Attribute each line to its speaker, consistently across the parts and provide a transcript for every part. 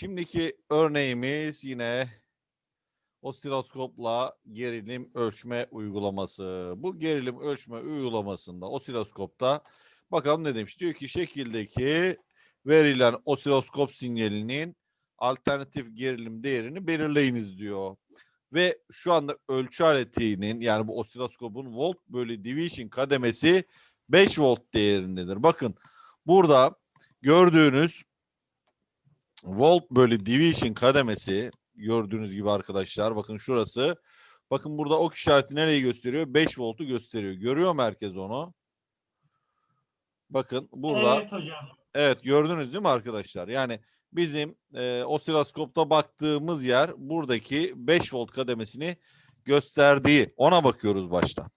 Speaker 1: Şimdiki örneğimiz yine osiloskopla gerilim ölçme uygulaması. Bu gerilim ölçme uygulamasında osiloskopta bakalım ne demiş? Diyor ki şekildeki verilen osiloskop sinyalinin alternatif gerilim değerini belirleyiniz diyor. Ve şu anda ölçü aletinin yani bu osiloskopun volt bölü division kademesi 5 volt değerindedir. Bakın burada gördüğünüz volt bölü division kademesi gördüğünüz gibi arkadaşlar bakın şurası. Bakın burada ok işareti nereyi gösteriyor? 5 voltu gösteriyor. Görüyor mu herkes onu? Bakın burada
Speaker 2: Evet hocam.
Speaker 1: Evet gördünüz değil mi arkadaşlar? Yani bizim e, osiloskopta baktığımız yer buradaki 5 volt kademesini gösterdiği ona bakıyoruz başta.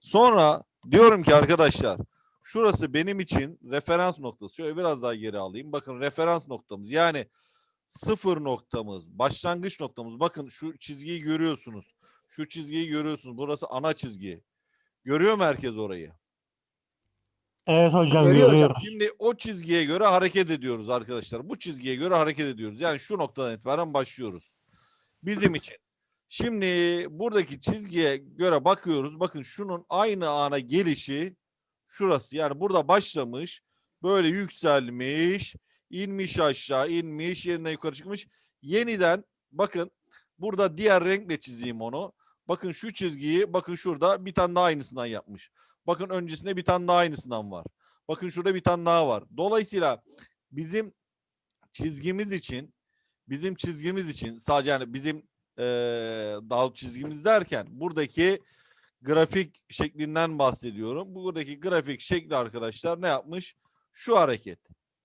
Speaker 1: Sonra diyorum ki arkadaşlar şurası benim için referans noktası. Şöyle biraz daha geri alayım. Bakın referans noktamız yani sıfır noktamız, başlangıç noktamız. Bakın şu çizgiyi görüyorsunuz. Şu çizgiyi görüyorsunuz. Burası ana çizgi. Görüyor mu herkes orayı?
Speaker 2: Evet hocam
Speaker 3: Görüyor.
Speaker 1: Şimdi o çizgiye göre hareket ediyoruz arkadaşlar. Bu çizgiye göre hareket ediyoruz. Yani şu noktadan itibaren başlıyoruz. Bizim için. Şimdi buradaki çizgiye göre bakıyoruz. Bakın şunun aynı ana gelişi şurası. Yani burada başlamış. Böyle yükselmiş. inmiş aşağı inmiş. Yeniden yukarı çıkmış. Yeniden bakın burada diğer renkle çizeyim onu. Bakın şu çizgiyi bakın şurada bir tane daha aynısından yapmış. Bakın öncesinde bir tane daha aynısından var. Bakın şurada bir tane daha var. Dolayısıyla bizim çizgimiz için bizim çizgimiz için sadece yani bizim eee dal çizgimiz derken buradaki grafik şeklinden bahsediyorum. Buradaki grafik şekli arkadaşlar ne yapmış? Şu hareket.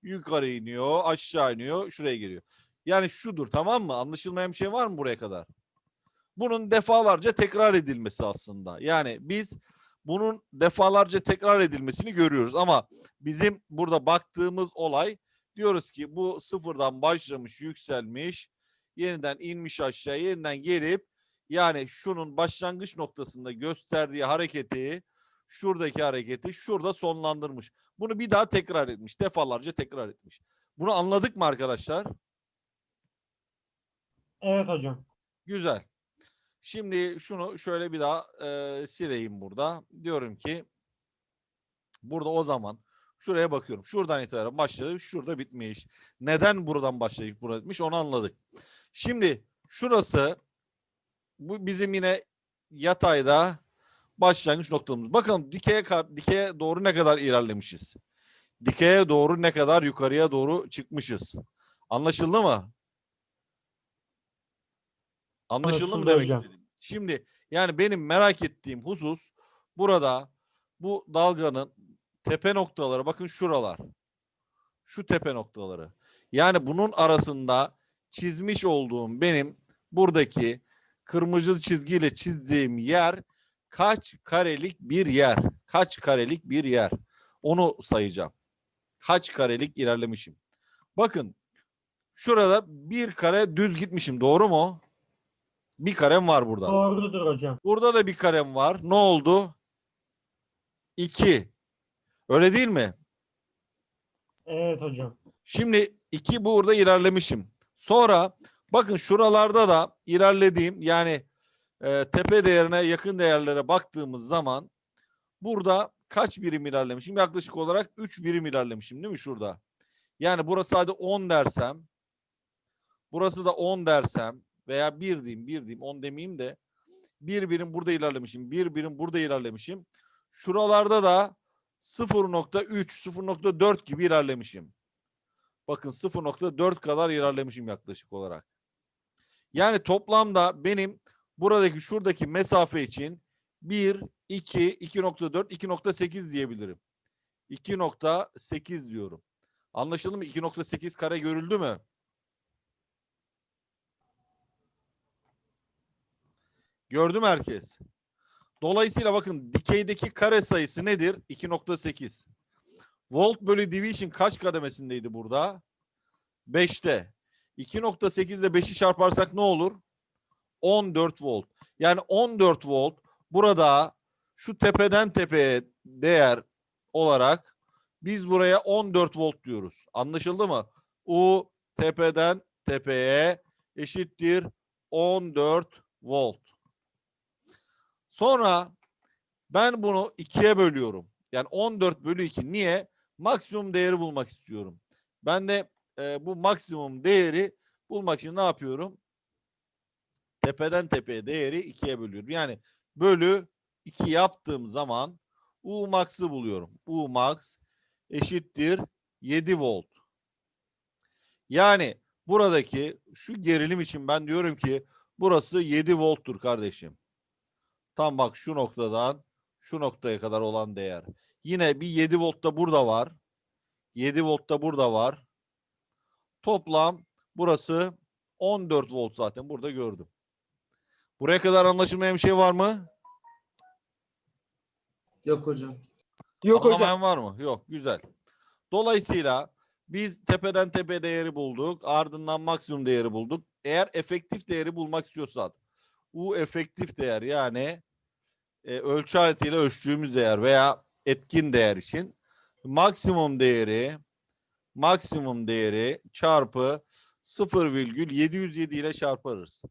Speaker 1: Yukarı iniyor, aşağı iniyor, şuraya geliyor. Yani şudur tamam mı? Anlaşılmayan bir şey var mı buraya kadar? Bunun defalarca tekrar edilmesi aslında. Yani biz bunun defalarca tekrar edilmesini görüyoruz ama bizim burada baktığımız olay diyoruz ki bu sıfırdan başlamış, yükselmiş, yeniden inmiş aşağı, yeniden gelip yani şunun başlangıç noktasında gösterdiği hareketi, şuradaki hareketi şurada sonlandırmış. Bunu bir daha tekrar etmiş, defalarca tekrar etmiş. Bunu anladık mı arkadaşlar?
Speaker 2: Evet hocam.
Speaker 1: Güzel. Şimdi şunu şöyle bir daha e, sileyim burada. Diyorum ki burada o zaman şuraya bakıyorum. Şuradan itibaren başladı. Şurada bitmiş. Neden buradan başlayıp burada bitmiş onu anladık. Şimdi şurası bu bizim yine yatayda başlangıç noktamız. Bakın dikeye dikeye doğru ne kadar ilerlemişiz. Dikeye doğru ne kadar yukarıya doğru çıkmışız. Anlaşıldı mı? Anlaşıldı mı demek
Speaker 2: hocam.
Speaker 1: istedim? Şimdi yani benim merak ettiğim husus burada bu dalganın tepe noktaları bakın şuralar. Şu tepe noktaları. Yani bunun arasında çizmiş olduğum benim buradaki kırmızı çizgiyle çizdiğim yer kaç karelik bir yer? Kaç karelik bir yer? Onu sayacağım. Kaç karelik ilerlemişim? Bakın şurada bir kare düz gitmişim. Doğru mu? Bir karem var burada.
Speaker 2: Doğrudur hocam.
Speaker 1: Burada da bir karem var. Ne oldu? 2. Öyle değil mi?
Speaker 2: Evet hocam.
Speaker 1: Şimdi 2 burada ilerlemişim. Sonra bakın şuralarda da ilerlediğim yani e, tepe değerine yakın değerlere baktığımız zaman burada kaç birim ilerlemişim? Yaklaşık olarak 3 birim ilerlemişim değil mi şurada? Yani burası hadi 10 dersem burası da 10 dersem veya 1 diyeyim 1 diyeyim 10 demeyeyim de bir birim burada ilerlemişim. Bir birim burada ilerlemişim. Şuralarda da 0.3, 0.4 gibi ilerlemişim. Bakın 0.4 kadar ilerlemişim yaklaşık olarak. Yani toplamda benim buradaki şuradaki mesafe için 1, 2, 2.4, 2.8 diyebilirim. 2.8 diyorum. Anlaşıldı mı? 2.8 kare görüldü mü? Gördü mü herkes? Dolayısıyla bakın dikeydeki kare sayısı nedir? 2.8. Volt bölü division kaç kademesindeydi burada? 5'te. 2.8 ile 5'i çarparsak ne olur? 14 volt. Yani 14 volt burada şu tepeden tepeye değer olarak biz buraya 14 volt diyoruz. Anlaşıldı mı? U tepeden tepeye eşittir 14 volt. Sonra ben bunu ikiye bölüyorum. Yani 14 bölü 2. Niye? Maksimum değeri bulmak istiyorum. Ben de e, bu maksimum değeri bulmak için ne yapıyorum? Tepeden tepeye değeri ikiye bölüyorum. Yani bölü 2 yaptığım zaman U max'ı buluyorum. U max eşittir 7 volt. Yani buradaki şu gerilim için ben diyorum ki burası 7 volttur kardeşim. Tam bak şu noktadan şu noktaya kadar olan değer. Yine bir 7 volt da burada var. 7 volt da burada var. Toplam burası 14 volt zaten burada gördüm. Buraya kadar anlaşılmayan bir şey var mı?
Speaker 3: Yok hocam.
Speaker 4: Yok hocam.
Speaker 1: Anlamayan var mı? Yok. Güzel. Dolayısıyla biz tepeden tepe değeri bulduk. Ardından maksimum değeri bulduk. Eğer efektif değeri bulmak istiyorsak U efektif değer yani e, ölçü aletiyle ölçtüğümüz değer veya etkin değer için maksimum değeri maksimum değeri çarpı 0,707 ile çarparız.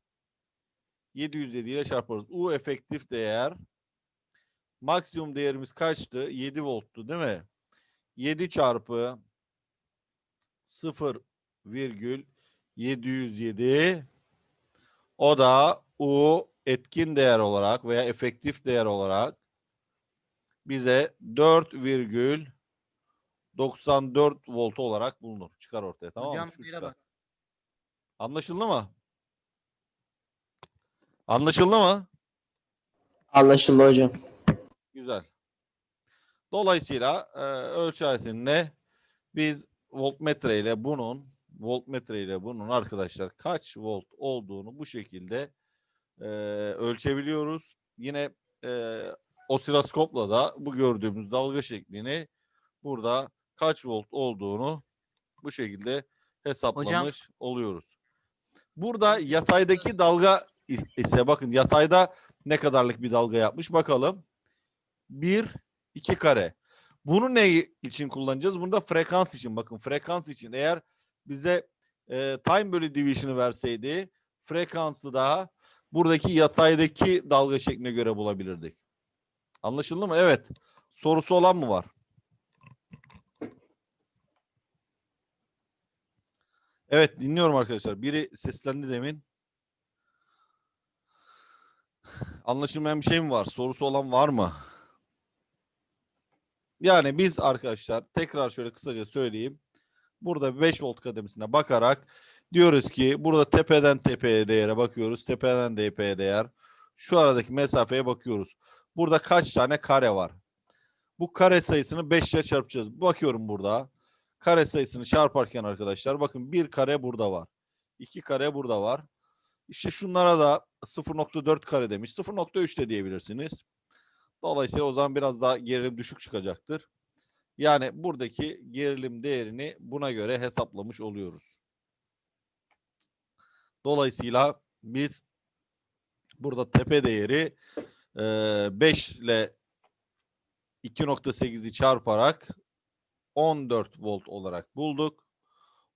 Speaker 1: 707 ile çarparız. U efektif değer maksimum değerimiz kaçtı? 7 volttu değil mi? 7 çarpı 0,707 o da U etkin değer olarak veya efektif değer olarak bize 4,94 volt olarak bulunur. Çıkar ortaya tamam mı?
Speaker 4: Hocam
Speaker 1: Şu. Anlaşıldı mı? Anlaşıldı mı?
Speaker 5: Anlaşıldı hocam.
Speaker 1: Güzel. Dolayısıyla e, ölçü aletinde biz voltmetre ile bunun voltmetre ile bunun arkadaşlar kaç volt olduğunu bu şekilde e, ölçebiliyoruz. Yine e, osiloskopla da bu gördüğümüz dalga şeklini burada kaç volt olduğunu bu şekilde hesaplamış oluyoruz. Burada yataydaki dalga is- ise bakın yatayda ne kadarlık bir dalga yapmış bakalım. 1 2 kare. Bunu ne için kullanacağız? Bunu da frekans için. Bakın frekans için eğer bize e, time bölü division'ı verseydi frekansı da buradaki yataydaki dalga şekline göre bulabilirdik. Anlaşıldı mı? Evet. Sorusu olan mı var? Evet dinliyorum arkadaşlar. Biri seslendi demin. Anlaşılmayan bir şey mi var? Sorusu olan var mı? Yani biz arkadaşlar tekrar şöyle kısaca söyleyeyim. Burada 5 volt kademesine bakarak diyoruz ki burada tepeden tepeye değere bakıyoruz. Tepeden tepeye değer. Şu aradaki mesafeye bakıyoruz. Burada kaç tane kare var? Bu kare sayısını 5 ile çarpacağız. Bakıyorum burada. Kare sayısını çarparken arkadaşlar bakın bir kare burada var. 2 kare burada var. İşte şunlara da 0.4 kare demiş. 0.3 de diyebilirsiniz. Dolayısıyla o zaman biraz daha gerilim düşük çıkacaktır. Yani buradaki gerilim değerini buna göre hesaplamış oluyoruz. Dolayısıyla biz burada tepe değeri eee, 5 ile 2.8'i çarparak 14 volt olarak bulduk.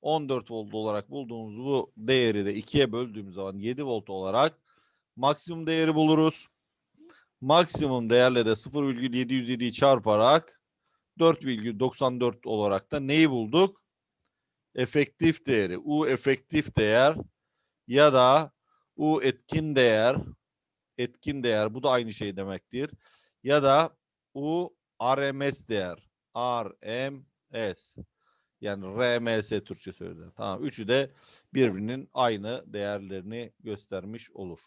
Speaker 1: 14 volt olarak bulduğumuz bu değeri de 2'ye böldüğümüz zaman 7 volt olarak maksimum değeri buluruz. Maksimum değerle de 0,707'yi çarparak 4,94 olarak da neyi bulduk? Efektif değeri. U efektif değer ya da U etkin değer etkin değer bu da aynı şey demektir. Ya da U RMS değer. RMS. Yani RMS Türkçe söyledi. Tamam. Üçü de birbirinin aynı değerlerini göstermiş olur.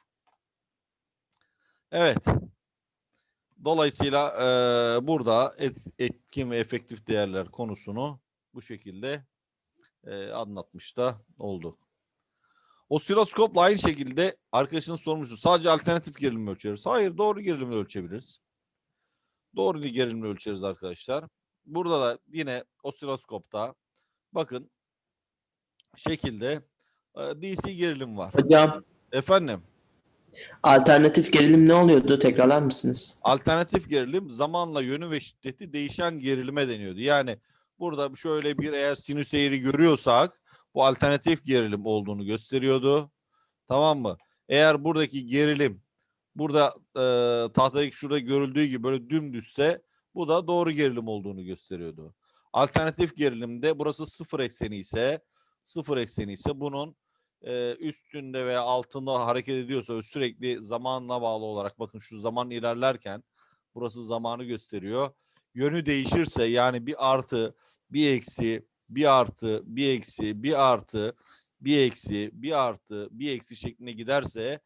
Speaker 1: Evet. Dolayısıyla eee, burada et- etkin ve efektif değerler konusunu bu şekilde eee, anlatmış da olduk. Osiloskopla aynı şekilde arkadaşın sormuştu. Sadece alternatif gerilim ölçeriz. Hayır doğru gerilimi ölçebiliriz. Doğru gerilimi ölçeriz arkadaşlar. Burada da yine osiloskopta bakın şekilde e, DC gerilim var.
Speaker 5: Hocam
Speaker 1: Efendim
Speaker 5: alternatif gerilim ne oluyordu? Tekrarlar mısınız?
Speaker 1: alternatif gerilim zamanla yönü ve şiddeti değişen gerilime deniyordu. Yani burada şöyle bir eğer sinüs eğri görüyorsak bu alternatif gerilim olduğunu gösteriyordu. Tamam mı? Eğer buradaki gerilim burada e, tahtadaki şurada görüldüğü gibi böyle dümdüzse bu da doğru gerilim olduğunu gösteriyordu. Alternatif gerilimde burası sıfır ekseni ise sıfır ekseni ise bunun e, üstünde veya altında hareket ediyorsa sürekli zamanla bağlı olarak bakın şu zaman ilerlerken burası zamanı gösteriyor. Yönü değişirse yani bir artı, bir eksi, bir artı, bir eksi, bir artı, bir eksi, bir artı, bir eksi şeklinde giderse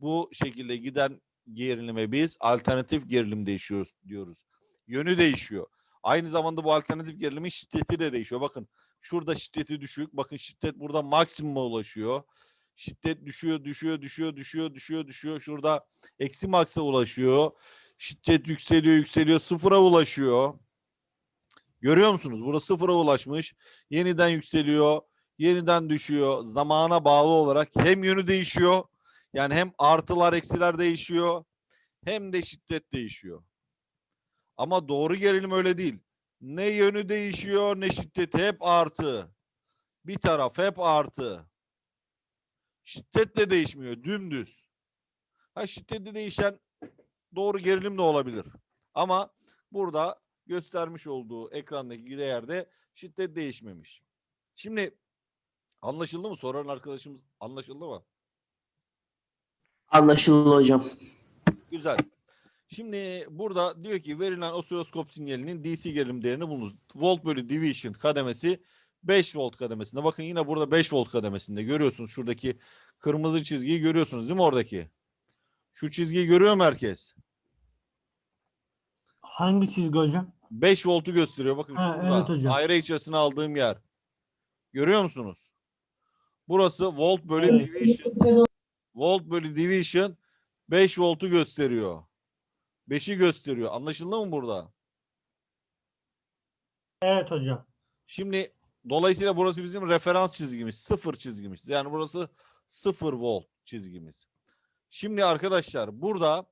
Speaker 1: bu şekilde giden gerilime biz alternatif gerilim değişiyoruz diyoruz. Yönü değişiyor. Aynı zamanda bu alternatif gerilimin şiddeti de değişiyor. Bakın şurada şiddeti düşük. Bakın şiddet burada maksimuma ulaşıyor. Şiddet düşüyor, düşüyor, düşüyor, düşüyor, düşüyor, düşüyor. Şurada eksi maksa ulaşıyor. Şiddet yükseliyor, yükseliyor, sıfıra ulaşıyor. Görüyor musunuz? Burada sıfıra ulaşmış. Yeniden yükseliyor, yeniden düşüyor. Zamana bağlı olarak hem yönü değişiyor. Yani hem artılar, eksiler değişiyor. Hem de şiddet değişiyor. Ama doğru gerilim öyle değil. Ne yönü değişiyor ne şiddeti hep artı. Bir taraf hep artı. Şiddet de değişmiyor dümdüz. Ha şiddeti değişen doğru gerilim de olabilir. Ama burada göstermiş olduğu ekrandaki değerde şiddet değişmemiş. Şimdi anlaşıldı mı? Soran arkadaşımız anlaşıldı mı?
Speaker 5: Anlaşıldı hocam.
Speaker 1: Güzel. Şimdi burada diyor ki verilen osiloskop sinyalinin DC gerilim değerini bulunuz. Volt bölü division kademesi 5 volt kademesinde. Bakın yine burada 5 volt kademesinde görüyorsunuz şuradaki kırmızı çizgiyi görüyorsunuz değil mi oradaki? Şu çizgiyi görüyor mu herkes?
Speaker 2: Hangi çizgi hocam?
Speaker 1: 5 voltu gösteriyor. Bakın
Speaker 2: Ha,
Speaker 1: şurada
Speaker 2: evet hocam.
Speaker 1: daire içerisine aldığım yer. Görüyor musunuz? Burası volt bölü
Speaker 2: Evet.
Speaker 1: division. Volt bölü division 5 voltu gösteriyor. 5'i gösteriyor. Anlaşıldı mı burada?
Speaker 2: Evet hocam.
Speaker 1: Şimdi dolayısıyla burası bizim referans çizgimiz. Sıfır çizgimiz. Yani burası sıfır volt çizgimiz. Şimdi arkadaşlar burada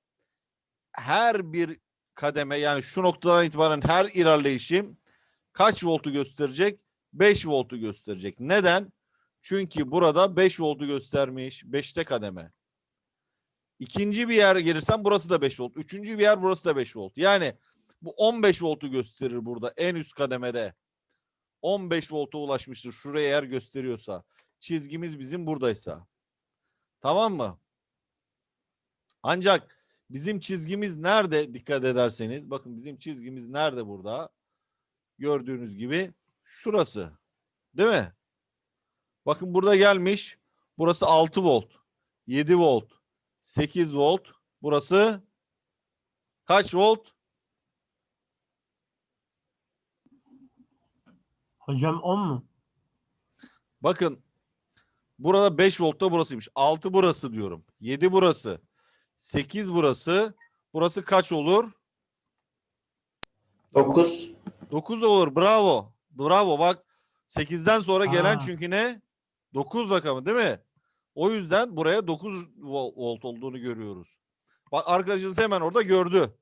Speaker 1: her bir kademe yani şu noktadan itibaren her ilerleyişim kaç voltu gösterecek? 5 voltu gösterecek. Neden? Çünkü burada 5 voltu göstermiş. 5'te kademe. İkinci bir yer gelirsem burası da 5 volt. Üçüncü bir yer burası da 5 volt. Yani bu 15 voltu gösterir burada en üst kademede. 15 volta ulaşmıştır. Şuraya eğer gösteriyorsa. Çizgimiz bizim buradaysa. Tamam mı? Ancak bizim çizgimiz nerede dikkat ederseniz. Bakın bizim çizgimiz nerede burada? Gördüğünüz gibi şurası. Değil mi? Bakın burada gelmiş. Burası 6 volt. 7 volt. 8 volt. Burası kaç volt?
Speaker 2: Hocam 10 mu?
Speaker 1: Bakın burada 5 voltta burasıymış. 6 burası diyorum. 7 burası. 8 burası. Burası kaç olur?
Speaker 5: 9.
Speaker 1: 9 olur. Bravo. Bravo bak. 8'den sonra gelen
Speaker 2: Aa.
Speaker 1: çünkü ne? 9 rakamı değil mi? O yüzden buraya 9 vol- volt olduğunu görüyoruz. Bak arkadaşınız hemen orada gördü.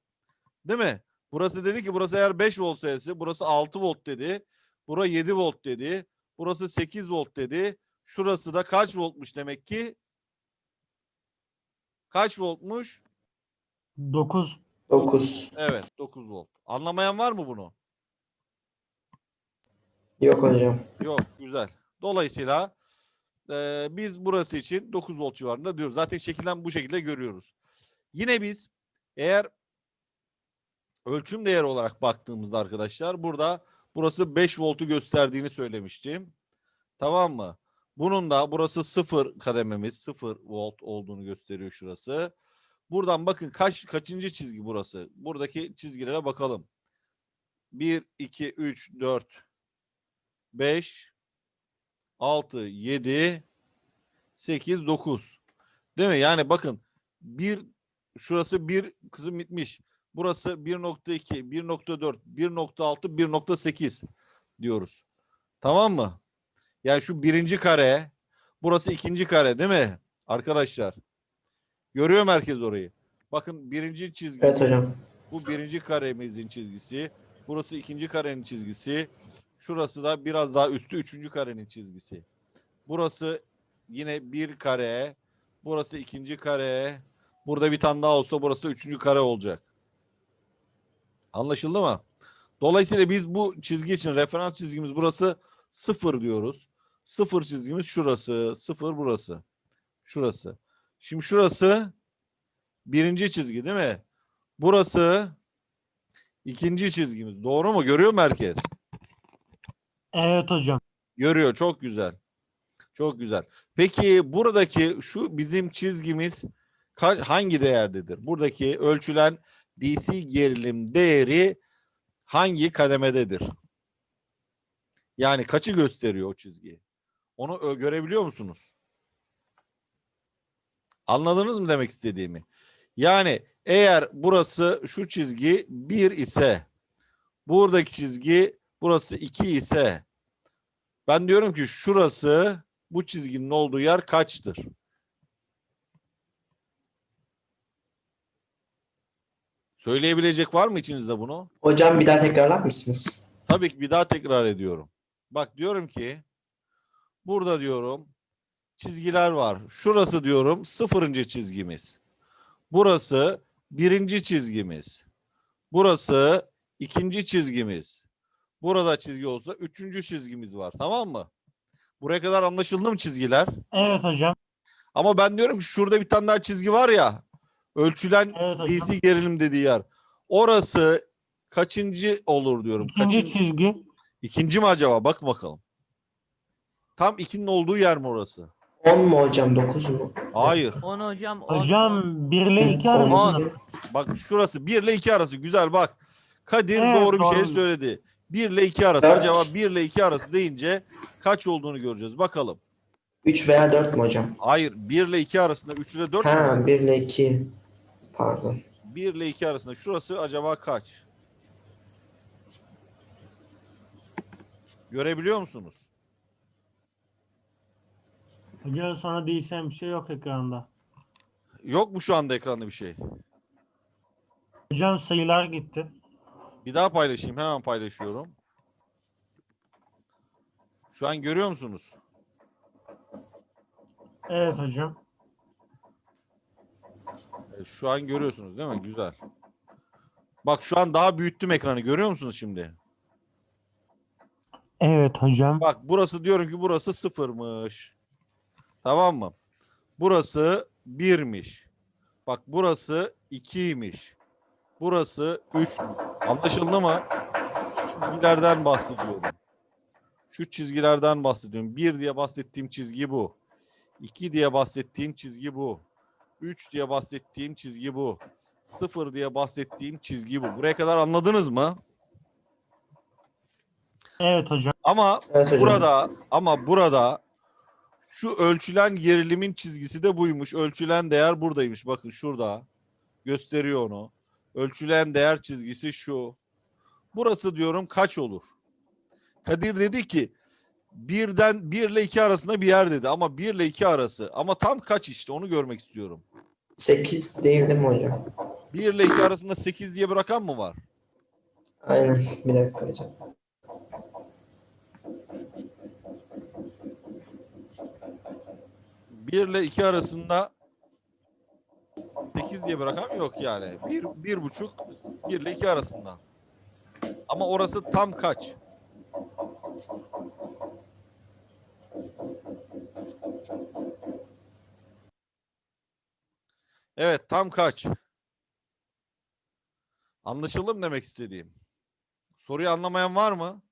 Speaker 1: Değil mi? Burası dedi ki burası eğer 5 volt sayısı, burası 6 volt dedi. Bura 7 volt dedi. Burası 8 volt dedi. Şurası da kaç voltmuş demek ki? Kaç voltmuş?
Speaker 2: 9.
Speaker 5: 9.
Speaker 1: Evet 9 volt. Anlamayan var mı bunu?
Speaker 5: Yok hocam.
Speaker 1: Yok güzel. Dolayısıyla eee, biz burası için 9 volt civarında diyoruz. Zaten şekilden bu şekilde görüyoruz. Yine biz eğer ölçüm değeri olarak baktığımızda arkadaşlar burada burası 5 voltu gösterdiğini söylemiştim. Tamam mı? Bunun da burası 0 kadememiz 0 volt olduğunu gösteriyor şurası. Buradan bakın kaç kaçıncı çizgi burası? Buradaki çizgilere bakalım. 1 2 3 4 5 6 7 8 9. Değil mi? Yani bakın bir şurası bir kısım bitmiş. Burası 1.2, 1.4, 1.6, 1.8 diyoruz. Tamam mı? Yani şu birinci kare, burası ikinci kare değil mi? Arkadaşlar. Görüyor mu herkes orayı? Bakın birinci çizgi.
Speaker 5: Evet hocam.
Speaker 1: Bu birinci karemizin çizgisi. Burası ikinci karenin çizgisi. Şurası da biraz daha üstü üçüncü karenin çizgisi. Burası yine bir kare. Burası ikinci kare. Burada bir tane daha olsa burası da üçüncü kare olacak. Anlaşıldı mı? Dolayısıyla biz bu çizgi için referans çizgimiz burası sıfır diyoruz. Sıfır çizgimiz şurası. Sıfır burası. Şurası. Şimdi şurası birinci çizgi değil mi? Burası ikinci çizgimiz. Doğru mu? Görüyor mu herkes?
Speaker 2: Evet hocam.
Speaker 1: Görüyor. Çok güzel. Çok güzel. Peki buradaki şu bizim çizgimiz hangi değerdedir? Buradaki ölçülen DC gerilim değeri hangi kademededir? Yani kaçı gösteriyor o çizgi? Onu görebiliyor musunuz? Anladınız mı demek istediğimi? Yani eğer burası şu çizgi 1 ise buradaki çizgi burası 2 ise ben diyorum ki şurası bu çizginin olduğu yer kaçtır? Söyleyebilecek var mı içinizde bunu?
Speaker 5: Hocam bir daha tekrarlar mısınız?
Speaker 1: Tabii ki bir daha tekrar ediyorum. Bak diyorum ki burada diyorum çizgiler var. Şurası diyorum sıfırıncı çizgimiz. Burası birinci çizgimiz. Burası ikinci çizgimiz. Burada çizgi olsa üçüncü çizgimiz var. Tamam mı? Buraya kadar anlaşıldı mı çizgiler?
Speaker 2: Evet hocam.
Speaker 1: Ama ben diyorum ki şurada bir tane daha çizgi var ya. Ölçülen
Speaker 2: Evet hocam.
Speaker 1: DC gerilim dediği yer. Orası kaçıncı olur diyorum.
Speaker 2: İkinci
Speaker 1: Kaçıncı?
Speaker 2: çizgi.
Speaker 1: İkinci mi acaba? Bak bakalım. Tam ikinin olduğu yer mi orası?
Speaker 5: 10 mu hocam 9 mu?
Speaker 1: Hayır.
Speaker 3: 10 hocam. 10,
Speaker 2: Hocam 1 ile 2
Speaker 5: On.
Speaker 2: arası. mı?
Speaker 1: Bak şurası 1 ile 2 arası. Güzel bak. Kadir
Speaker 2: Evet,
Speaker 1: doğru bir şey söyledi. 1 ile 2 arası.
Speaker 5: Dört.
Speaker 1: Acaba 1 ile 2 arası deyince kaç olduğunu göreceğiz. Bakalım.
Speaker 5: 3 veya 4 mu hocam?
Speaker 1: Hayır. 1 ile 2 arasında 3 ile 4 mü?
Speaker 5: Ha 1 ile 2. Pardon.
Speaker 1: 1 ile 2 arasında. Şurası acaba kaç? Görebiliyor musunuz?
Speaker 2: Hocam sana değişen bir şey yok ekranda.
Speaker 1: Yok mu şu anda ekranda bir şey?
Speaker 2: Hocam sayılar gitti.
Speaker 1: Bir daha paylaşayım. Hemen paylaşıyorum. Şu an görüyor musunuz?
Speaker 2: Evet hocam.
Speaker 1: Şu an görüyorsunuz değil mi? Güzel. Bak şu an daha büyüttüm ekranı. Görüyor musunuz şimdi?
Speaker 2: Evet hocam.
Speaker 1: Bak burası diyorum ki burası sıfırmış. Tamam mı? Burası birmiş. Bak burası ikiymiş. Burası üç. Anlaşıldı mı? Çizgilerden bahsediyorum. Şu çizgilerden bahsediyorum. Bir diye bahsettiğim çizgi bu. İki diye bahsettiğim çizgi bu. Üç diye bahsettiğim çizgi bu. Sıfır diye bahsettiğim çizgi bu. Buraya kadar anladınız mı?
Speaker 2: Evet hocam.
Speaker 1: Ama
Speaker 5: Evet hocam.
Speaker 1: Burada ama burada şu ölçülen gerilimin çizgisi de buymuş. Ölçülen değer buradaymış. Bakın şurada gösteriyor onu. Ölçülen değer çizgisi şu. Burası diyorum kaç olur? Kadir dedi ki birden 1 ile 2 arasında bir yer dedi ama 1 ile 2 arası. Ama tam kaç işte onu görmek istiyorum.
Speaker 5: 8 değil değil mi hocam?
Speaker 1: 1 ile 2 arasında 8 diye bir rakam mı var?
Speaker 5: Aynen. Bir dakika hocam.
Speaker 1: Bir ile iki arasında 8 diye bir rakam yok yani. Bir, bir buçuk, bir ile iki arasında. Ama orası tam kaç? Evet tam kaç? Anlaşıldı mı demek istediğim? Soruyu anlamayan var mı?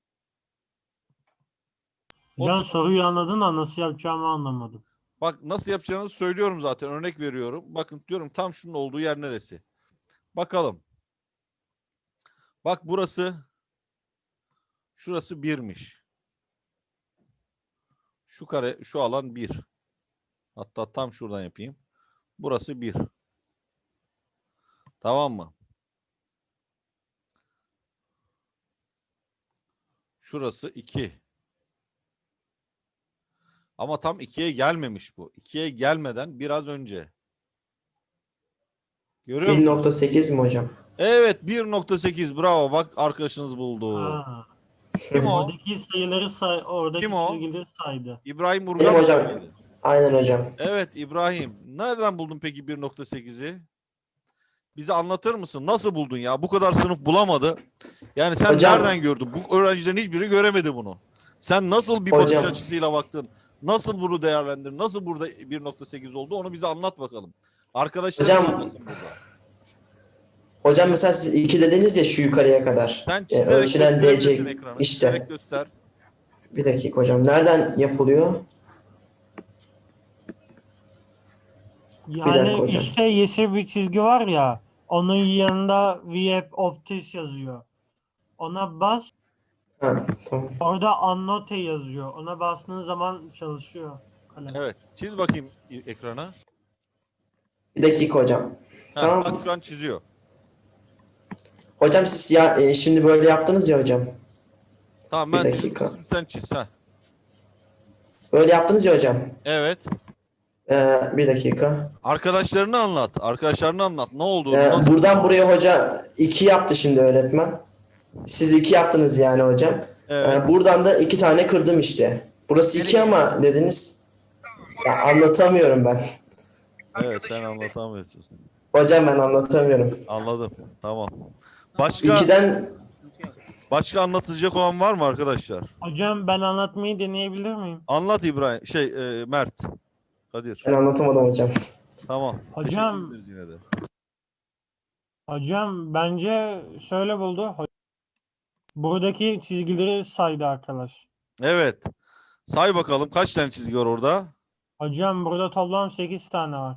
Speaker 1: O sor-
Speaker 2: soruyu anladın da nasıl yapacağımı anlamadım.
Speaker 1: Bak nasıl yapacağınızı söylüyorum zaten. Örnek veriyorum. Bakın diyorum tam şunun olduğu yer neresi? Bakalım. Bak burası şurası birmiş. Şu kare şu alan bir. Hatta tam şuradan yapayım. Burası bir. Tamam mı? Şurası iki. Ama tam ikiye gelmemiş bu. İkiye gelmeden biraz önce. Görüyor musun?
Speaker 5: 1.8 mi hocam?
Speaker 1: Evet 1.8 bravo bak arkadaşınız buldu.
Speaker 2: Ha.
Speaker 1: Kim o?
Speaker 2: Oradaki sayıları say, oradaki
Speaker 1: Kim o?
Speaker 2: saydı.
Speaker 1: İbrahim
Speaker 5: Benim
Speaker 1: Urgan.
Speaker 5: hocam.
Speaker 1: mıydı?
Speaker 5: Aynen hocam.
Speaker 1: Evet İbrahim. Nereden buldun peki 1.8'i? Bize anlatır mısın? Nasıl buldun ya? Bu kadar sınıf bulamadı. Yani sen
Speaker 5: Hocam-
Speaker 1: nereden gördün? Bu öğrencilerin hiçbiri göremedi bunu. Sen nasıl bir bakış
Speaker 5: Hocam-
Speaker 1: açısıyla baktın? Nasıl bunu değerlendirdin? Nasıl burada 1.8 oldu? Onu bize anlat bakalım. Arkadaşlar
Speaker 5: Hocam-
Speaker 1: burada.
Speaker 5: Hocam mesela siz 2 dediniz ya şu yukarıya kadar.
Speaker 1: Sen
Speaker 5: E, ölçülen DC işte.
Speaker 1: Çizerek göster.
Speaker 5: Bir dakika hocam. Nereden yapılıyor?
Speaker 2: Yani
Speaker 5: hocam.
Speaker 2: işte yeşil bir çizgi var ya. Onun yanında VF Optis yazıyor. Ona bas.
Speaker 5: Ha, tamam.
Speaker 2: Orada Annote yazıyor. Ona bastığın zaman çalışıyor. kalem.
Speaker 1: Evet. Çiz bakayım i- ekrana.
Speaker 5: Bir dakika hocam.
Speaker 1: Ha,
Speaker 5: Tamam.
Speaker 1: Bak şu an çiziyor.
Speaker 5: Hocam siz ya e, şimdi böyle yaptınız ya hocam.
Speaker 1: Tamam
Speaker 5: Bir
Speaker 1: ben çizdim.
Speaker 5: dakika.
Speaker 1: Şimdi sen çiz. Ha.
Speaker 5: Böyle yaptınız ya hocam.
Speaker 1: Evet.
Speaker 5: Ee, bir dakika.
Speaker 1: Arkadaşlarını anlat. Arkadaşlarını anlat. Ne oldu?
Speaker 5: Ee,
Speaker 1: Nasıl?
Speaker 5: buradan buraya hoca 2 yaptı şimdi öğretmen. Siz 2 yaptınız yani hocam.
Speaker 1: Evet.
Speaker 5: Ee, buradan da 2 tane kırdım işte. Burası 2 ama dediniz. Ya anlatamıyorum ben.
Speaker 1: Evet sen anlatamıyorsun.
Speaker 5: Hocam ben anlatamıyorum.
Speaker 1: Anladım. Tamam. Başka
Speaker 5: 2'den
Speaker 1: başka anlatacak olan var mı arkadaşlar?
Speaker 2: Hocam ben anlatmayı deneyebilir miyim?
Speaker 1: Anlat İbrahim. Şey e, Mert. Kadir.
Speaker 5: ben anlatamadım hocam.
Speaker 1: Tamam.
Speaker 2: Hocam-
Speaker 1: Teşekkür ederiz yine de.
Speaker 2: Hocam bence şöyle buldu. Buradaki çizgileri saydı arkadaş.
Speaker 1: Evet. Say bakalım kaç tane çizgi var orada?
Speaker 2: Hocam burada toplam 8 tane var.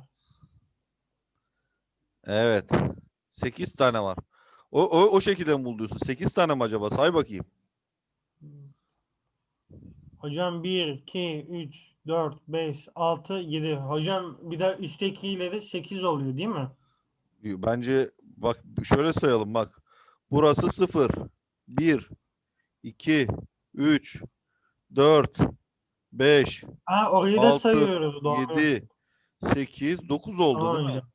Speaker 1: Evet. 8 tane var. O, o, o şekilde mi buluyorsun? 8 tane mi acaba? Say bakayım.
Speaker 2: Hocam 1, 2, 3, 4, 5, 6, 7. Hocam bir de üsttekileri 8 oluyor değil mi?
Speaker 1: Bence bak şöyle sayalım bak. Burası 0, 1, 2, 3, 4, 5,
Speaker 2: Ha orayı da
Speaker 1: Altı,
Speaker 2: sayıyoruz. Doğru.
Speaker 1: 7, 8, 9 oldu
Speaker 2: Tamam
Speaker 1: değil mi?
Speaker 2: hocam.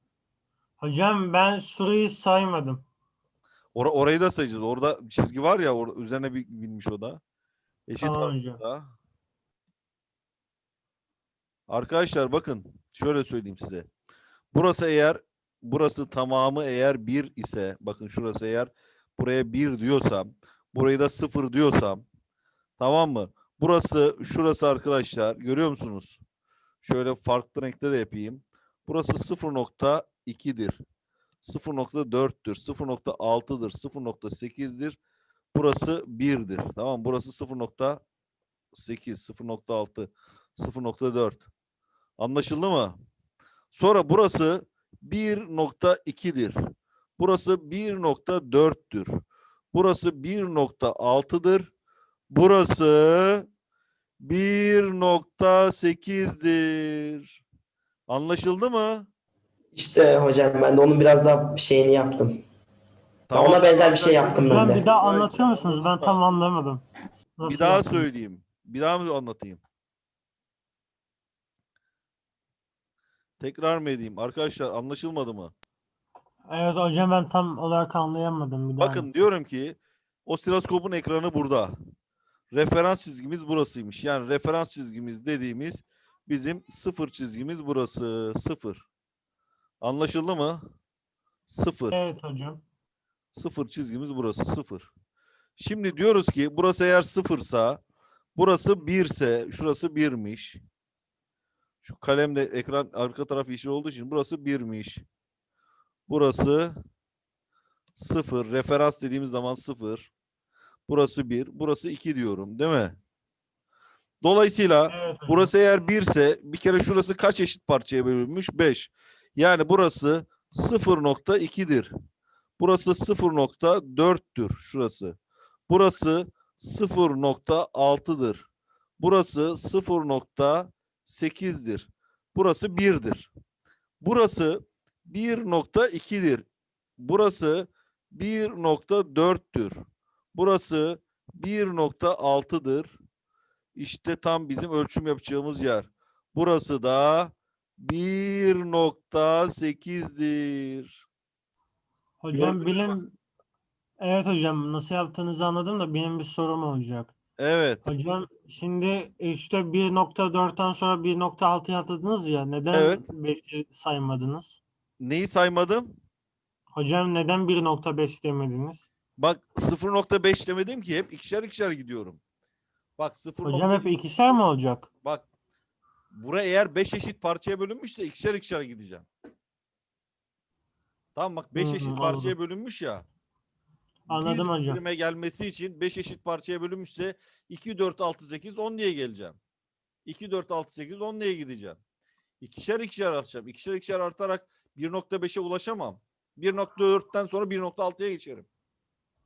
Speaker 2: Hocam ben şurayı saymadım.
Speaker 1: Ora- orayı da sayacağız. Orada çizgi var ya orada üzerine bir binmiş o da. Eşit
Speaker 2: Tamam hocam.
Speaker 1: burada. Arkadaşlar bakın şöyle söyleyeyim size. Burası eğer burası tamamı eğer 1 ise bakın şurası eğer buraya 1 diyorsam burayı da 0 diyorsam tamam mı? Burası şurası arkadaşlar görüyor musunuz? Şöyle farklı renkte de yapayım. Burası 0.2'dir. 0.4'tür, 0.6'dır, 0.8'dir. Burası 1'dir. Tamam burası 0.8, 0.6, 0.4. Anlaşıldı mı? Sonra burası 1.2'dir. Burası 1.4'tür. Burası 1.6'dır. Burası 1.8'dir. Anlaşıldı mı?
Speaker 5: İşte hocam ben de onun biraz daha şeyini yaptım.
Speaker 1: Tamam.
Speaker 5: Ona benzer bir şey yaptım ben de.
Speaker 2: bir daha anlatır mısınız? Ben tam anlamadım.
Speaker 1: Bir
Speaker 2: Nasıl
Speaker 1: daha
Speaker 2: yaptın?
Speaker 1: söyleyeyim. Bir daha mı anlatayım? Tekrar mı edeyim? Arkadaşlar anlaşılmadı mı?
Speaker 2: Evet hocam ben tam olarak anlayamadım. Bir daha.
Speaker 1: Bakın diyorum ki osiloskopun ekranı burada. Referans çizgimiz burasıymış. Yani referans çizgimiz dediğimiz bizim sıfır çizgimiz burası. Sıfır. Anlaşıldı mı? Sıfır.
Speaker 2: Evet hocam.
Speaker 1: Sıfır çizgimiz burası sıfır. Şimdi diyoruz ki burası eğer sıfırsa burası birse şurası birmiş. Şu kalemde ekran arka taraf yeşil olduğu için burası birmiş. Burası sıfır. Referans dediğimiz zaman sıfır. Burası bir. Burası iki diyorum değil mi? Dolayısıyla
Speaker 2: Evet.
Speaker 1: Burası eğer 1 ise bir kere şurası kaç eşit parçaya bölünmüş? 5. Yani burası 0.2'dir. Burası 0.4'tür şurası. Burası 0.6'dır. Burası 0.8'dir. Burası 1'dir. Burası 1.2'dir. Burası 1.4'tür. Burası 1.6'dır. İşte tam bizim ölçüm yapacağımız yer. Burası da 1.8'dir.
Speaker 2: Hocam
Speaker 1: Gördünüz mü?
Speaker 2: bilim Evet hocam nasıl yaptığınızı anladım da benim bir sorum olacak.
Speaker 1: Evet.
Speaker 2: Hocam şimdi işte 1.4'ten sonra 1.6'ya atladınız ya neden
Speaker 1: Evet.
Speaker 2: 5'i saymadınız?
Speaker 1: Neyi saymadım?
Speaker 2: Hocam neden 1.5 demediniz?
Speaker 1: Bak 0.5 demedim ki hep ikişer ikişer gidiyorum. Bak 0.
Speaker 2: Hocam hep ikişer mi olacak?
Speaker 1: Bak bura eğer 5 eşit parçaya bölünmüşse ikişer ikişer gideceğim. Tamam bak 5
Speaker 2: Hı hı,
Speaker 1: eşit parçaya bölünmüş ya.
Speaker 2: Anladım
Speaker 1: bir
Speaker 2: hocam.
Speaker 1: birime gelmesi için 5 eşit parçaya bölünmüşse 2, 4, 6, 8, 10 diye geleceğim. 2, 4, 6, 8, 10 diye gideceğim. İkişer ikişer artacağım. İkişer ikişer artarak 1.5'e ulaşamam. 1.4'ten sonra 1.6'ya geçerim.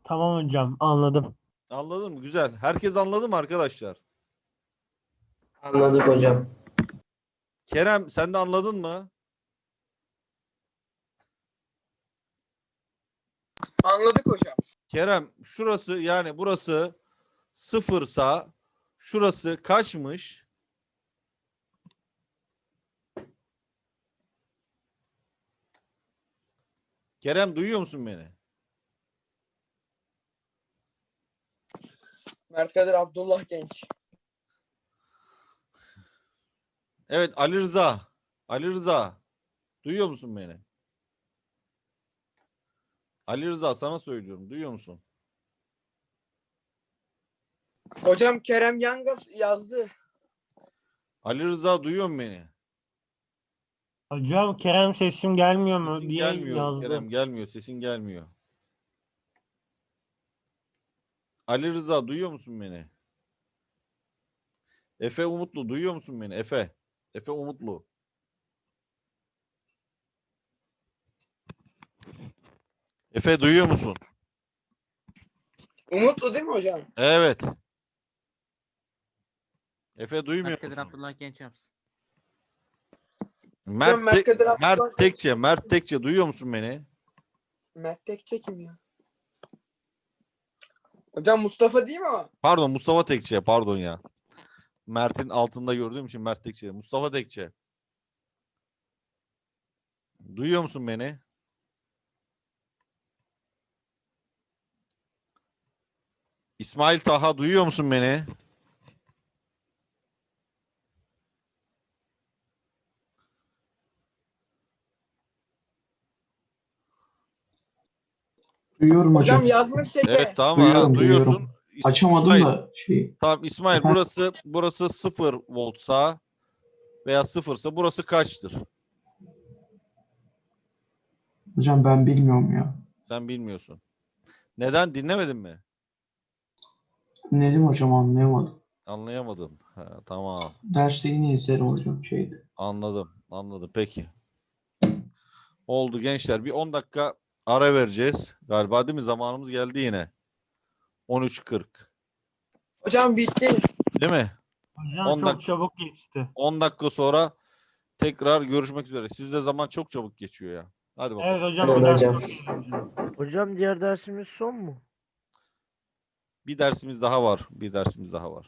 Speaker 2: Tamam hocam anladım.
Speaker 1: Anladın mı? Güzel. Herkes anladı mı arkadaşlar?
Speaker 5: Anladık hocam.
Speaker 1: Kerem sen de anladın mı?
Speaker 3: Anladık hocam.
Speaker 1: Kerem şurası yani burası sıfırsa şurası kaçmış? Kerem duyuyor musun beni?
Speaker 3: Mert Kadir Abdullah Genç.
Speaker 1: Evet Ali Rıza. Ali Rıza. Duyuyor musun beni? Ali Rıza sana söylüyorum. Duyuyor musun?
Speaker 3: Hocam Kerem Yangaz yazdı.
Speaker 1: Ali Rıza duyuyor mu beni?
Speaker 2: Hocam Kerem sesim gelmiyor mu
Speaker 1: Sesin
Speaker 2: diye
Speaker 1: gelmiyor
Speaker 2: yazdı.
Speaker 1: Kerem gelmiyor. Sesin gelmiyor. Ali Rıza duyuyor musun beni? Efe Umutlu duyuyor musun beni? Efe. Efe Umutlu. Efe duyuyor musun?
Speaker 3: Umutlu değil mi hocam?
Speaker 1: Evet. Efe duymuyor
Speaker 4: Kadir
Speaker 1: musun?
Speaker 4: Abdullah Genç yapsın.
Speaker 1: Mert,
Speaker 3: Mert Kadir Abdullah-
Speaker 1: Mert Tekçe, Mert Tekçe duyuyor musun beni?
Speaker 3: Mert Tekçe kim ya? Hocam Mustafa değil mi o?
Speaker 1: Pardon Mustafa Tekçe pardon ya. Mert'in altında gördüğüm için Mert Tekçe. Mustafa Tekçe. Duyuyor musun beni? İsmail Taha duyuyor musun beni?
Speaker 6: Duyuyorum hocam.
Speaker 3: Hocam yazmış çete.
Speaker 1: Evet tamam ha,
Speaker 6: Duyuyorum,
Speaker 1: duyuyorsun.
Speaker 6: duyuyorum.
Speaker 1: İs-
Speaker 6: Açamadım
Speaker 1: İsmail,
Speaker 6: da şey.
Speaker 1: Tamam İsmail
Speaker 6: Efendim?
Speaker 1: burası burası 0 voltsa veya sıfırsa burası kaçtır?
Speaker 6: Hocam ben bilmiyorum ya.
Speaker 1: Sen bilmiyorsun. Neden dinlemedin mi?
Speaker 6: Nedim hocam anlayamadım.
Speaker 1: Anlayamadın. Ha, tamam.
Speaker 6: Derste yine izlerim hocam şeyde.
Speaker 1: Anladım. Anladım. Peki. Oldu gençler. Bir 10 dakika ara vereceğiz. Galiba değil mi? Zamanımız geldi yine. 13.40.
Speaker 3: Hocam bitti.
Speaker 1: Değil mi?
Speaker 2: Hocam
Speaker 1: 10
Speaker 2: çok
Speaker 1: dak-
Speaker 2: çabuk geçti.
Speaker 1: 10 dakika sonra tekrar görüşmek üzere. Sizde zaman çok çabuk geçiyor ya. Hadi bakalım.
Speaker 2: Evet hocam.
Speaker 5: Aynen
Speaker 2: bu ders
Speaker 5: hocam.
Speaker 2: çok iyi hocam.
Speaker 7: Hocam diğer dersimiz son mu?
Speaker 1: Bir dersimiz daha var. Bir dersimiz daha var.